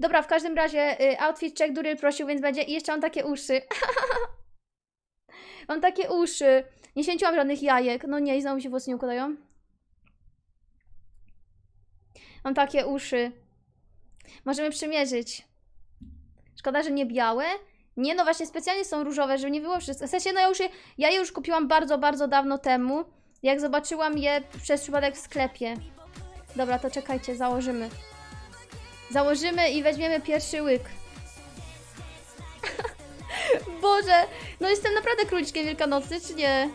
Dobra, w każdym razie y, outfit check Duryl prosił, więc będzie. I jeszcze mam takie uszy. mam takie uszy. Nie święciłam żadnych jajek. No nie, i znowu się włosy nie układają. Mam takie uszy. Możemy przymierzyć. Szkoda, że nie białe. Nie, no właśnie specjalnie są różowe, żeby nie było wszystko. W sensie, no ja już je, ja je już kupiłam bardzo, bardzo dawno temu. Jak zobaczyłam je przez przypadek w sklepie. Dobra, to czekajcie, założymy. Założymy i weźmiemy pierwszy łyk. Boże, no jestem naprawdę króliczkiem wielkanocny, czy nie?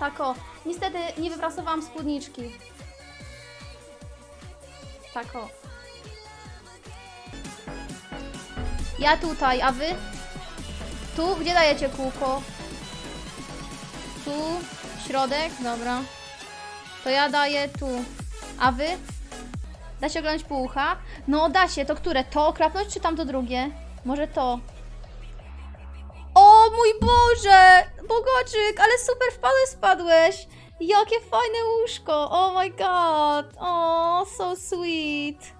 Tak o, niestety nie wyprasowałam spódniczki. Tak o. Ja tutaj, a wy? Tu? Gdzie dajecie kółko? Tu? Środek? Dobra. To ja daję tu. A wy? Da się oglądać pół ucha? No da się, to które? To klapnąć czy tamto drugie? Może to. O mój Boże! Bogoczyk, ale super wpadłeś, spadłeś! Jakie fajne łóżko! Oh my god! Oh, so sweet!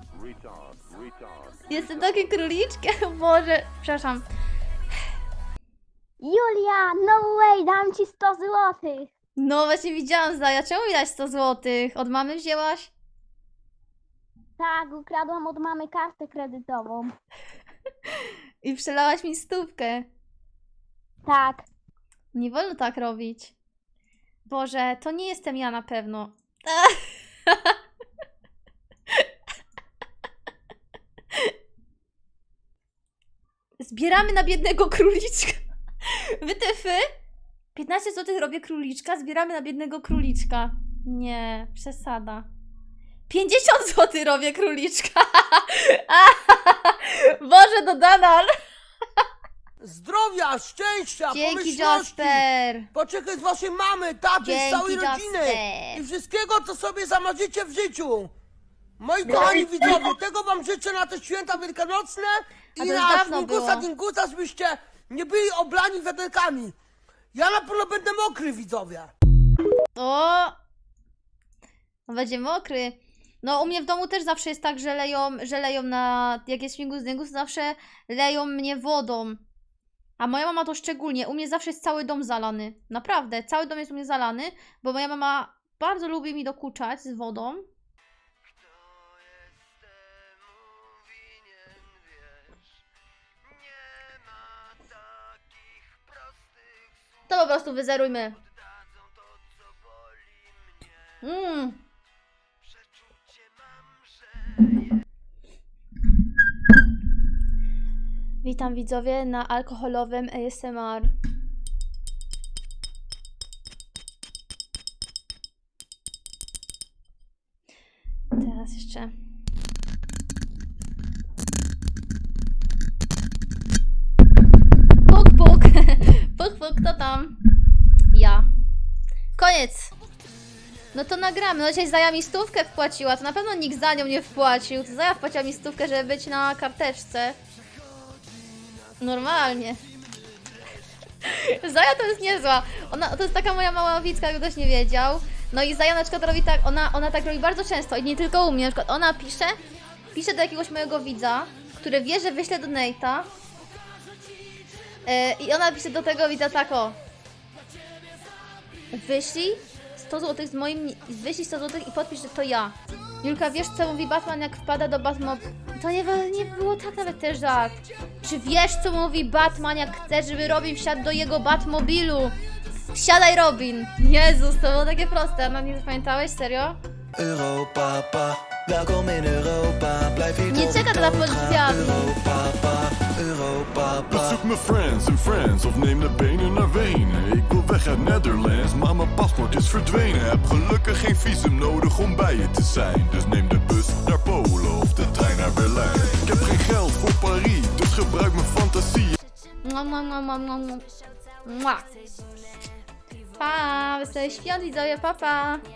Jestem takim króliczkiem, Boże! Przepraszam. Julia, no way, dam ci 100 złotych. No właśnie widziałam, Zaja. Czemu mi dać 100 złotych? Od mamy wzięłaś? Tak, ukradłam od mamy kartę kredytową. I przelałaś mi stówkę. Tak. Nie wolno tak robić. Boże, to nie jestem ja na pewno. Zbieramy na biednego króliczka. Wytyfy? 15 zł robię króliczka, zbieramy na biednego króliczka. Nie, przesada. 50 zł robię króliczka. Boże, to Danal. Zdrowia, szczęścia, Dzięki, pomyślności, Jasper. poczekaj z waszej mamy, taty, z Dzięki, całej rodziny Jasper. i wszystkiego, co sobie zamarzycie w życiu. Moi kochani widzowie, tego wam życzę na te święta wielkanocne A i to już na dawno było. Dingusa, żebyście nie byli oblani wiaderkami. Ja na pewno będę mokry, widzowie. O! No będzie mokry. No u mnie w domu też zawsze jest tak, że leją, że leją na... Jak jest śmigus dyngus, to zawsze leją mnie wodą. A moja mama to szczególnie. U mnie zawsze jest cały dom zalany. Naprawdę, cały dom jest u mnie zalany, bo moja mama bardzo lubi mi dokuczać z wodą. To po prostu wyzerujmy. Mmm. Witam widzowie na alkoholowym ASMR. Teraz jeszcze. Puk, puk. Puk, puk, kto tam? Ja. Koniec. No to nagramy. No dzisiaj Zaja mi stówkę wpłaciła. To na pewno nikt za nią nie wpłacił. To Zaja wpłaciła mi stówkę, żeby być na karteczce. Normalnie. Zaja to jest niezła. Ona, to jest taka moja mała wicka, jakby ktoś nie wiedział. No i Zaja na przykład robi tak, ona, ona tak robi bardzo często i nie tylko u mnie. Na przykład ona pisze, pisze do jakiegoś mojego widza, który wie, że wyślę do Nate'a. E, I ona pisze do tego widza tak o. Wyślij 100 zł z moim. Wyślij 100 zł i podpisz, że to ja. Julka, wiesz co mówi Batman, jak wpada do Batmob. To nie, nie było tak nawet też żart. Czy wiesz, co mówi Batman, jak chce, żeby Robin wsiadł do jego Batmobilu? Wsiadaj, Robin! Jezus, to było takie proste. No nie zapamiętałeś? Serio? Europapa, welkom in Europa. Blijf hier Nie czeka dla doodga. fortepianu. Europapa, Europapa. Zoek mijn friends en friends of neem de benen naar Wenen. Ik uit Netherlands, maar mijn paspoort is verdwenen. Heb gelukkig geen visum nodig om bij je te zijn. Dus neem de bus naar Polen of de trein naar Berlijn. Ik heb geen geld voor Paris, dus gebruik mijn fantasie. Mua. Pa, wesołych świąt widzowie, pa pa!